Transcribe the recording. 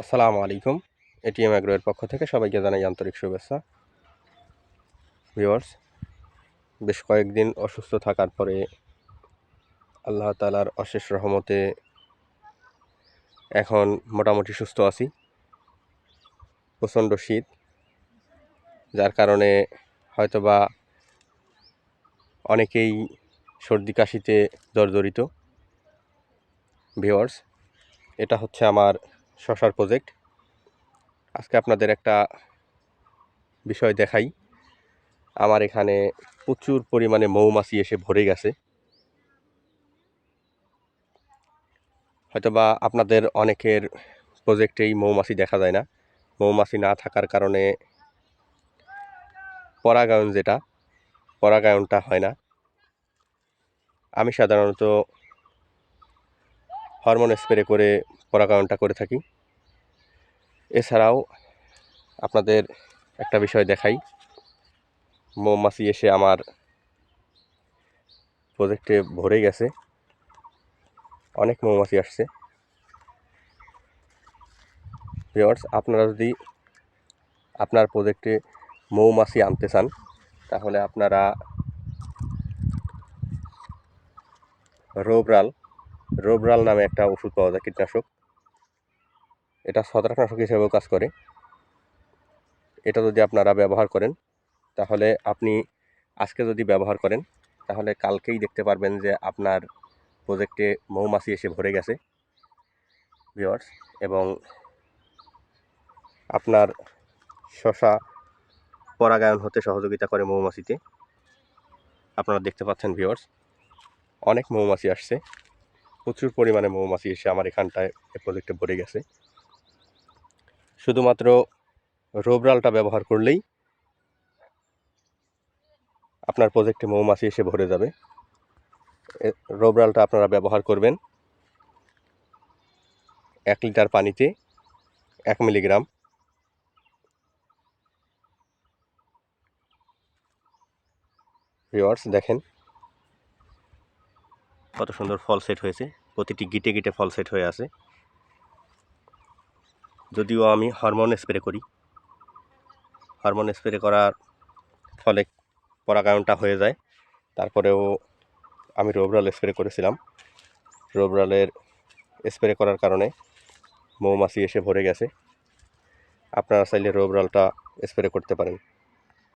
আসসালামু আলাইকুম। এটিএম অ্যাগ্রোয়ের পক্ষ থেকে সবাইকে জানাই আন্তরিক শুভেচ্ছা। ভিওয়ার্স বেশ কয়েকদিন অসুস্থ থাকার পরে আল্লাহ তালার অশেষ রহমতে এখন মোটামুটি সুস্থ আছি। প্রচণ্ড শীত, যার কারণে হয়তোবা অনেকেই সর্দি কাশিতে জর্জরিত। ভিওয়ার্স এটা হচ্ছে আমার শশার প্রজেক্ট আজকে আপনাদের একটা বিষয় দেখাই। আমার এখানে প্রচুর পরিমাণে মৌমাছি এসে ভরে গেছে। হয়তোবা আপনাদের অনেকের প্রজেক্টেই মৌমাছি দেখা যায় না। মৌমাছি না থাকার কারণে পরাগায়ন যেটা, পরাগায়নটা হয় না। আমি সাধারণত হরমোন স্প্রে করে পরাগায়নটা করে থাকি। এছাড়াও আপনাদের একটা বিষয় দেখাই। মৌমাছি এসে আমার প্রজেক্টে ভরে গেছে। অনেক মৌমাছি আসছে। ভিওয়ার্স আপনারা যদি আপনার প্রজেক্টে মৌমাছি আনতে চান, তাহলে আপনারা রোবরাল রোবরাল নামে একটা ওষুধ পাওয়া যায়, কীটনাশক। এটা ছত্রাকনাশক হিসেবেও কাজ করে। এটা যদি আপনারা ব্যবহার করেন, তাহলে আপনি আজকে যদি ব্যবহার করেন, তাহলে কালকেই দেখতে পারবেন যে আপনার প্রজেক্টে মৌমাছি এসে ভরে গেছে। ভিওয়ার্স এবং আপনার শশা পরাগায়ন হতে সহযোগিতা করে মৌমাছিতে। আপনারা দেখতে পাচ্ছেন ভিওয়ার্স অনেক মৌমাছি আসছে। প্রচুর পরিমাণে মৌমাছি এসে আমার এখানটায় এ প্রজেক্টে ভরে গেছে। শুধুমাত্র রোবরালটা ব্যবহার করলেই আপনার প্রজেক্টে মৌমাছি এসে ভরে যাবে। রোবরালটা আপনারা ব্যবহার করবেন এক লিটার পানিতে এক মিলিগ্রাম। ভিওয়ার্স দেখেন কত সুন্দর ফল সেট হয়েছে। প্রতিটি গিটে গিটে ফল সেট হয়ে আছে। যদিও আমি হরমোন স্প্রে করি। হরমোন স্প্রে করার ফলে পরাগায়নটা হয়ে যায়। তারপরেও আমি রোবরাল স্প্রে করেছিলাম। রোবরালের স্প্রে করার কারণে মৌমাছি এসে ভরে গেছে। আপনারা চাইলে রোবরালটা স্প্রে করতে পারেন।